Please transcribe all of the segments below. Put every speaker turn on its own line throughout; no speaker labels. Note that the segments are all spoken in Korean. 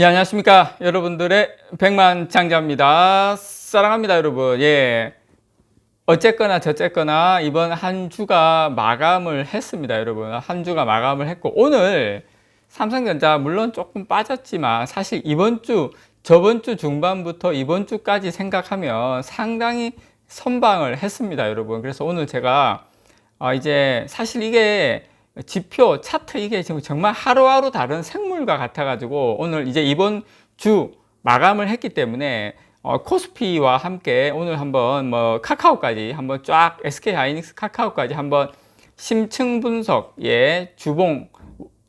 예, 안녕하십니까. 여러분들의 백만 장자입니다. 사랑합니다, 여러분. 예. 어쨌거나 저쨌거나 이번 한 주가 마감을 했습니다, 여러분. 한 주가 마감을 했고, 오늘 삼성전자 물론 조금 빠졌지만 사실 이번 주, 저번 주 중반부터 이번 주까지 생각하면 상당히 선방을 했습니다, 여러분. 그래서 오늘 제가 아, 이제 사실 이게 지표, 차트 이게 지금 정말 하루하루 다른 생물과 같아가지고 오늘 이제 이번 주 마감을 했기 때문에 어, 코스피와 함께 오늘 한번 뭐 카카오까지 한번 쫙 SK 하이닉스 카카오까지 한번 심층 분석, 예, 주봉,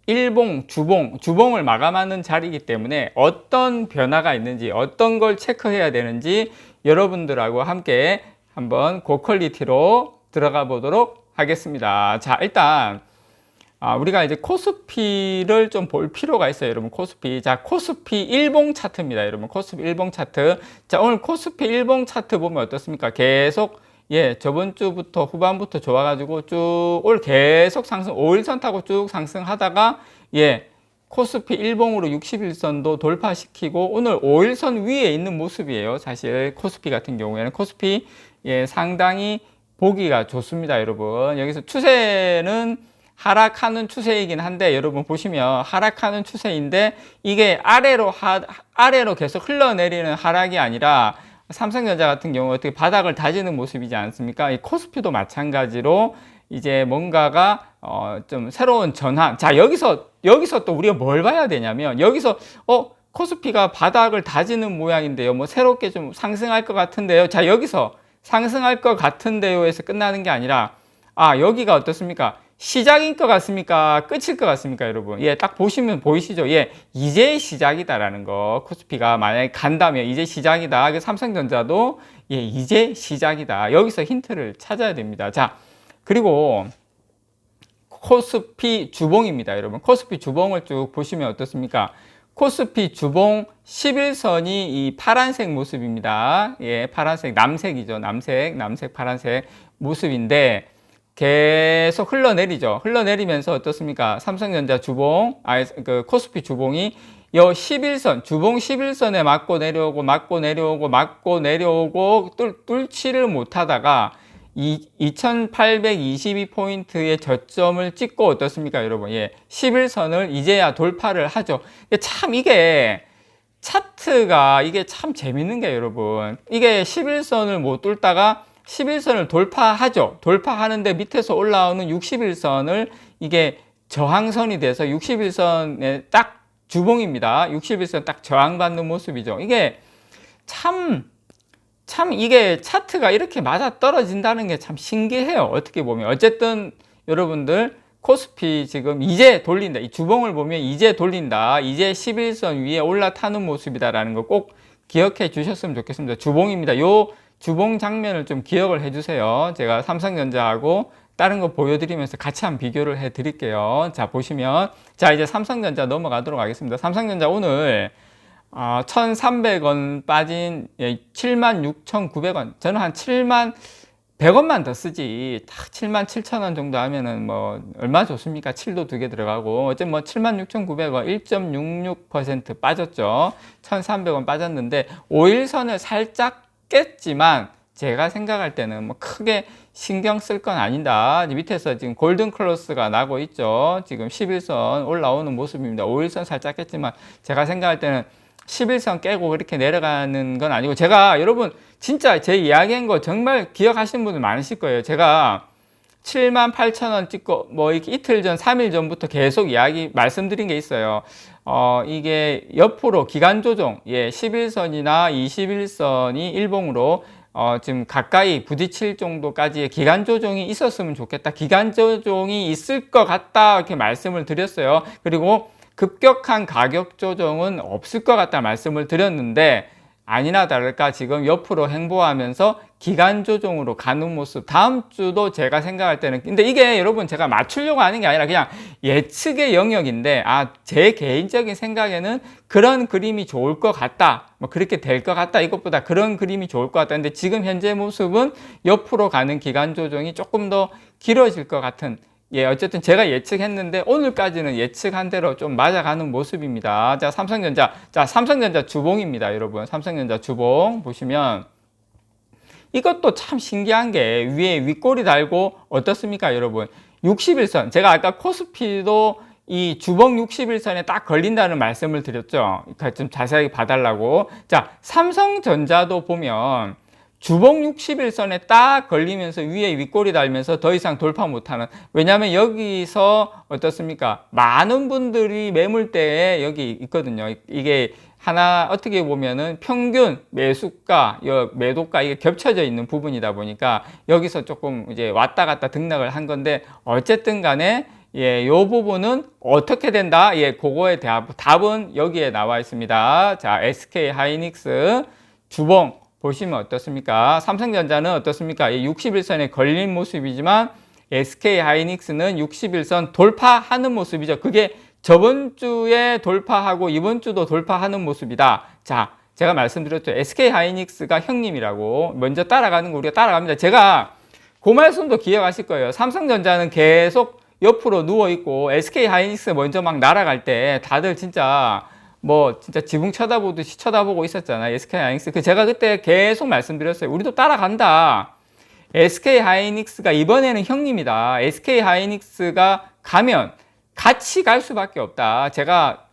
일봉, 주봉, 주봉을 마감하는 자리이기 때문에 어떤 변화가 있는지 어떤 걸 체크해야 되는지 여러분들하고 함께 한번 고퀄리티로 들어가 보도록 하겠습니다. 자, 일단 아, 우리가 이제 코스피를 좀 볼 필요가 있어요, 여러분. 코스피. 자, 코스피 일봉 차트입니다, 여러분. 코스피 일봉 차트. 자, 오늘 코스피 일봉 차트 보면 어떻습니까? 계속, 예, 저번 주부터 후반부터 좋아가지고 쭉, 올 계속 상승, 5일선 타고 쭉 상승하다가, 예, 코스피 일봉으로 61선도 돌파시키고, 오늘 5일선 위에 있는 모습이에요. 사실, 코스피 같은 경우에는. 코스피, 예, 상당히 보기가 좋습니다, 여러분. 여기서 추세는 하락하는 추세이긴 한데 여러분 보시면 하락하는 추세인데 이게 아래로 하, 아래로 계속 흘러내리는 하락이 아니라 삼성전자 같은 경우 어떻게 바닥을 다지는 모습이지 않습니까? 이 코스피도 마찬가지로 이제 뭔가가 어 좀 새로운 전환. 자 여기서 여기서 또 우리가 뭘 봐야 되냐면 여기서 어 코스피가 바닥을 다지는 모양인데요. 뭐 새롭게 좀 상승할 것 같은데요. 자 여기서 상승할 것 같은데요에서 끝나는 게 아니라 아 여기가 어떻습니까? 시작인 것 같습니까? 끝일 것 같습니까, 여러분? 예, 딱 보시면 보이시죠? 예, 이제 시작이다라는 거. 코스피가 만약에 간다면 이제 시작이다. 그 삼성전자도 예, 이제 시작이다. 여기서 힌트를 찾아야 됩니다. 자, 그리고 코스피 주봉입니다, 여러분. 코스피 주봉을 쭉 보시면 어떻습니까? 코스피 주봉 11선이 이 파란색 모습입니다. 예, 파란색, 남색이죠. 남색, 남색, 파란색 모습인데, 계속 흘러내리죠. 흘러내리면서 어떻습니까? 삼성전자 주봉, 아, 그 코스피 주봉이 요 11선, 주봉 11선에 맞고 내려오고, 맞고 내려오고, 맞고 내려오고, 뚫, 뚫지를 못하다가 이 2822포인트의 저점을 찍고 어떻습니까, 여러분? 예. 11선을 이제야 돌파를 하죠. 참 이게 차트가 이게 참 재밌는 게 여러분. 이게 11선을 못 뚫다가 11선을 돌파하죠. 돌파하는데 밑에서 올라오는 61선을 이게 저항선이 돼서 61선에 딱 주봉입니다. 61선 딱 저항받는 모습이죠. 이게 참, 참 이게 차트가 이렇게 맞아 떨어진다는 게 참 신기해요. 어떻게 보면. 어쨌든 여러분들 코스피 지금 이제 돌린다. 이 주봉을 보면 이제 돌린다. 이제 11선 위에 올라타는 모습이다라는 거 꼭 기억해 주셨으면 좋겠습니다. 주봉입니다. 요 주봉 장면을 좀 기억을 해주세요. 제가 삼성전자하고 다른 거 보여드리면서 같이 한 비교를 해 드릴게요. 자, 보시면. 자, 이제 삼성전자 넘어가도록 하겠습니다. 삼성전자 오늘 어, 1,300원 빠진 76,900원. 예, 저는 한 7만 100원만 더 쓰지. 딱 7만 7천 원 정도 하면은 뭐 얼마 좋습니까? 7도 두 개 들어가고. 어쨌든 뭐 7만 6,900원 1.66% 빠졌죠. 1,300원 빠졌는데 5일선을 살짝 깼지만 제가 생각할 때는 뭐 크게 신경 쓸 건 아니다. 밑에서 지금 골든 클로스가 나고 있죠. 지금 11선 올라오는 모습입니다. 5일선 살짝 깼지만 제가 생각할 때는 11선 깨고 그렇게 내려가는 건 아니고 제가 여러분 진짜 제 이야기한 거 정말 기억하시는 분들 많으실 거예요. 제가 7만 8천 원 찍고 뭐 이틀 전, 3일 전부터 계속 이야기 말씀드린 게 있어요. 어, 이게 옆으로 기간 조정, 예, 11선이나 21선이 일봉으로 어, 지금 가까이 부딪힐 정도까지의 기간 조정이 있었으면 좋겠다. 기간 조정이 있을 것 같다. 이렇게 말씀을 드렸어요. 그리고 급격한 가격 조정은 없을 것 같다 말씀을 드렸는데 아니나 다를까 지금 옆으로 행보하면서 기간 조정으로 가는 모습. 다음 주도 제가 생각할 때는 근데 이게 여러분 제가 맞추려고 하는 게 아니라 그냥 예측의 영역인데 아 제 개인적인 생각에는 그런 그림이 좋을 것 같다. 뭐 그렇게 될 것 같다. 이것보다 그런 그림이 좋을 것 같다. 근데 지금 현재 모습은 옆으로 가는 기간 조정이 조금 더 길어질 것 같은 예, 어쨌든 제가 예측했는데 오늘까지는 예측한 대로 좀 맞아가는 모습입니다. 자, 삼성전자. 자, 삼성전자 주봉입니다, 여러분. 삼성전자 주봉 보시면 이것도 참 신기한 게 위에 윗꼬리 달고 어떻습니까, 여러분? 61선. 제가 아까 코스피도 이 주봉 61선에 딱 걸린다는 말씀을 드렸죠. 그러니까 좀 자세하게 봐달라고. 자, 삼성전자도 보면 주봉 61선에 딱 걸리면서 위에 윗골이 달면서 더 이상 돌파 못하는 왜냐하면 여기서 어떻습니까 많은 분들이 매물대에 여기 있거든요 이게 하나 어떻게 보면은 평균 매수가 매도가 이게 겹쳐져 있는 부분이다 보니까 여기서 조금 이제 왔다 갔다 등락을 한 건데 어쨌든 간에 예, 요 부분은 어떻게 된다? 예, 그거에 대한 답은 여기에 나와 있습니다. 자, SK 하이닉스 주봉 보시면 어떻습니까? 삼성전자는 어떻습니까? 61선에 걸린 모습이지만 SK 하이닉스는 61선 돌파하는 모습이죠. 그게 저번 주에 돌파하고 이번 주도 돌파하는 모습이다. 자, 제가 말씀드렸죠. SK 하이닉스가 형님이라고 먼저 따라가는 거 우리가 따라갑니다. 제가 그 말씀도 기억하실 거예요. 삼성전자는 계속 옆으로 누워 있고 SK 하이닉스 먼저 막 날아갈 때 다들 진짜 뭐 진짜 지붕 쳐다보듯이 쳐다보고 있었잖아요. SK 하이닉스. 그 제가 그때 계속 말씀드렸어요. 우리도 따라간다. SK 하이닉스가 이번에는 형님이다. SK 하이닉스가 가면 같이 갈 수밖에 없다. 제가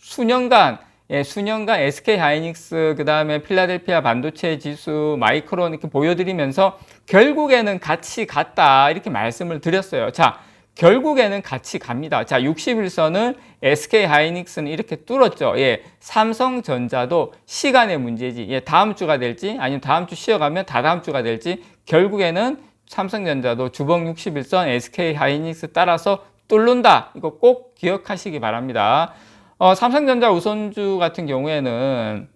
수년간 예, 수년간 SK 하이닉스 그다음에 필라델피아 반도체 지수 마이크론 이렇게 보여드리면서 결국에는 같이 갔다 이렇게 말씀을 드렸어요. 자, 결국에는 같이 갑니다. 자, 61선을 SK 하이닉스는 이렇게 뚫었죠. 예. 삼성전자도 시간의 문제지. 예, 다음 주가 될지 아니면 다음 주 쉬어가면 다다음 주가 될지 결국에는 삼성전자도 주봉 61선 SK 하이닉스 따라서 뚫는다. 이거 꼭 기억하시기 바랍니다. 어, 삼성전자 우선주 같은 경우에는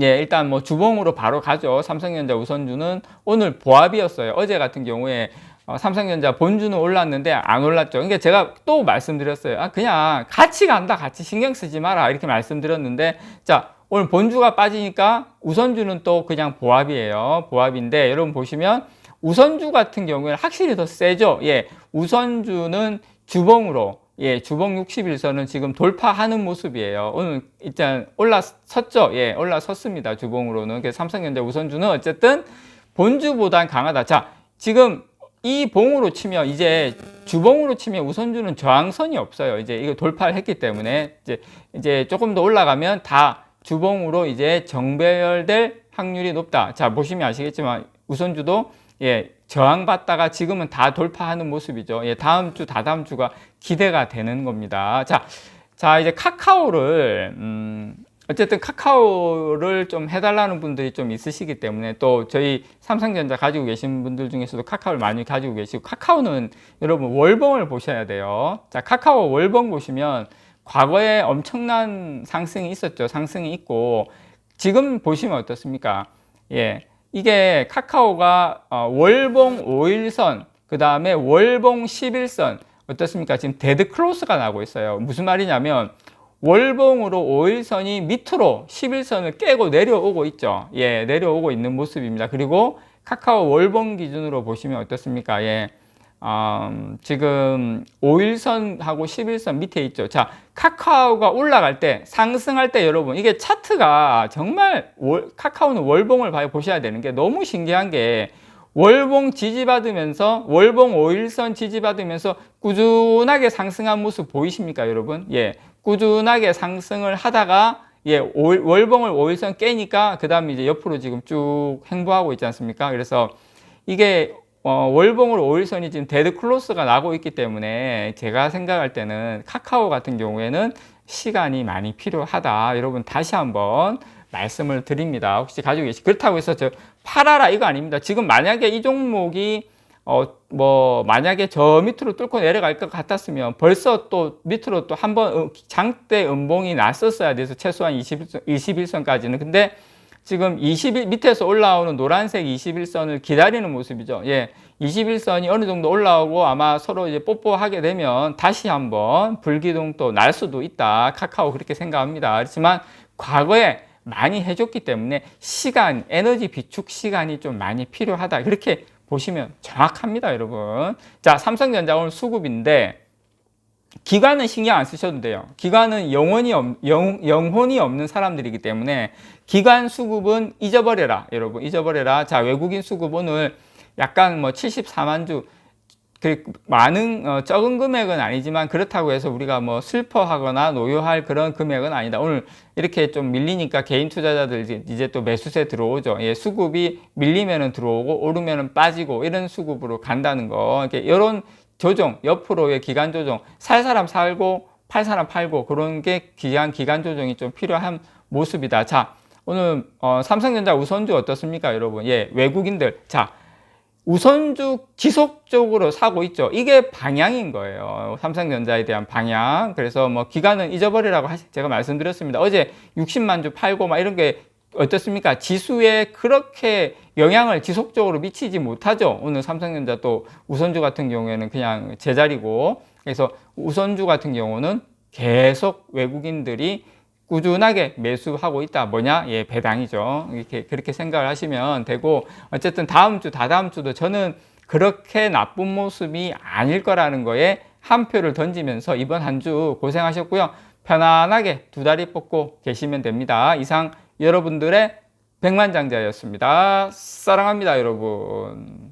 예, 일단 뭐 주봉으로 바로 가죠. 삼성전자 우선주는 오늘 보합이었어요. 어제 같은 경우에 어, 삼성전자 본주는 올랐는데 안 올랐죠. 그러니까 제가 또 말씀드렸어요. 아, 그냥 같이 간다, 같이 신경 쓰지 마라. 이렇게 말씀드렸는데, 자, 오늘 본주가 빠지니까 우선주는 또 그냥 보합이에요. 보합인데, 여러분 보시면 우선주 같은 경우에는 확실히 더 세죠. 예, 우선주는 주봉으로, 예, 주봉 61선은 지금 돌파하는 모습이에요. 오늘 일단 올라섰죠. 예, 올라섰습니다. 주봉으로는. 그래서 삼성전자 우선주는 어쨌든 본주보단 강하다. 자, 지금 이 봉으로 치면 이제 주봉으로 치면 우선주는 저항선이 없어요. 이제 이거 돌파를 했기 때문에 이제 이제 조금 더 올라가면 다 주봉으로 이제 정배열될 확률이 높다. 자 보시면 아시겠지만 우선주도 예 저항받다가 지금은 다 돌파하는 모습이죠. 예 다음 주 다다음 주가 기대가 되는 겁니다. 자, 자 이제 카카오를 음, 어쨌든 카카오를 좀 해달라는 분들이 좀 있으시기 때문에 또 저희 삼성전자 가지고 계신 분들 중에서도 카카오를 많이 가지고 계시고 카카오는 여러분 월봉을 보셔야 돼요. 자, 카카오 월봉 보시면 과거에 엄청난 상승이 있었죠. 상승이 있고 지금 보시면 어떻습니까? 예. 이게 카카오가 어, 월봉 5일선, 그 다음에 월봉 11선, 어떻습니까? 지금 데드 크로스가 나고 있어요. 무슨 말이냐면 월봉으로 5일선이 밑으로 11선을 깨고 내려오고 있죠. 예, 내려오고 있는 모습입니다. 그리고 카카오 월봉 기준으로 보시면 어떻습니까? 예. 음, 지금 5일선하고 11선 밑에 있죠. 자, 카카오가 올라갈 때, 상승할 때 여러분, 이게 차트가 정말 월, 카카오는 월봉을 봐야 보셔야 되는 게 너무 신기한 게 월봉 지지받으면서 월봉 5일선 지지받으면서 꾸준하게 상승한 모습 보이십니까, 여러분? 예. 꾸준하게 상승을 하다가 예, 월봉을 5일선 깨니까 그 다음에 이제 옆으로 지금 쭉 행보하고 있지 않습니까? 그래서 이게 어, 월봉으로 5일선이 지금 데드 클로스가 나고 있기 때문에 제가 생각할 때는 카카오 같은 경우에는 시간이 많이 필요하다. 여러분 다시 한번 말씀을 드립니다. 혹시 가지고 계시 그렇다고 해서 저 팔아라 이거 아닙니다. 지금 만약에 이 종목이 어, 뭐, 만약에 저 밑으로 뚫고 내려갈 것 같았으면 벌써 또 밑으로 또 한번 장대 음봉이 났었어야 돼서 최소한 21선, 21선까지는. 근데 지금 21, 밑에서 올라오는 노란색 21선을 기다리는 모습이죠. 예. 21선이 어느 정도 올라오고 아마 서로 이제 뽀뽀하게 되면 다시 한번 불기둥 또 날 수도 있다. 카카오 그렇게 생각합니다. 그렇지만 과거에 많이 해줬기 때문에 시간, 에너지 비축 시간이 좀 많이 필요하다. 그렇게 보시면 정확합니다, 여러분. 자, 삼성전자 오늘 수급인데 기관은 신경 안 쓰셔도 돼요. 기관은 영혼이 없, 영, 영혼이 없는 사람들이기 때문에 기관 수급은 잊어버려라, 여러분. 잊어버려라. 자, 외국인 수급 오늘 약간 뭐 74만 주, 그 많은 어, 적은 금액은 아니지만 그렇다고 해서 우리가 뭐 슬퍼하거나 노여할 그런 금액은 아니다. 오늘 이렇게 좀 밀리니까 개인 투자자들 이제- 이제 또 매수세 들어오죠. 예, 수급이 밀리면은 들어오고 오르면은 빠지고 이런 수급으로 간다는 거. 이렇게 이런 조정, 옆으로의 기간 조정, 살 사람 살고 팔 사람 팔고 그런 게 기간 기간 조정이 좀 필요한 모습이다. 자, 오늘 어, 삼성전자 우선주 어떻습니까, 여러분? 예, 외국인들 자. 우선주 지속적으로 사고 있죠. 이게 방향인 거예요. 삼성전자에 대한 방향. 그래서 뭐 기간은 잊어버리라고 제가 말씀드렸습니다. 어제 60만 주 팔고 막 이런 게 어떻습니까? 지수에 그렇게 영향을 지속적으로 미치지 못하죠. 오늘 삼성전자 또 우선주 같은 경우에는 그냥 제자리고. 그래서 우선주 같은 경우는 계속 외국인들이 꾸준하게 매수하고 있다. 뭐냐? 예, 배당이죠. 이렇게 그렇게 생각을 하시면 되고 어쨌든 다음 주, 다다음 주도 저는 그렇게 나쁜 모습이 아닐 거라는 거에 한 표를 던지면서 이번 한 주 고생하셨고요. 편안하게 두 다리 뻗고 계시면 됩니다. 이상 여러분들의 백만장자였습니다. 사랑합니다, 여러분.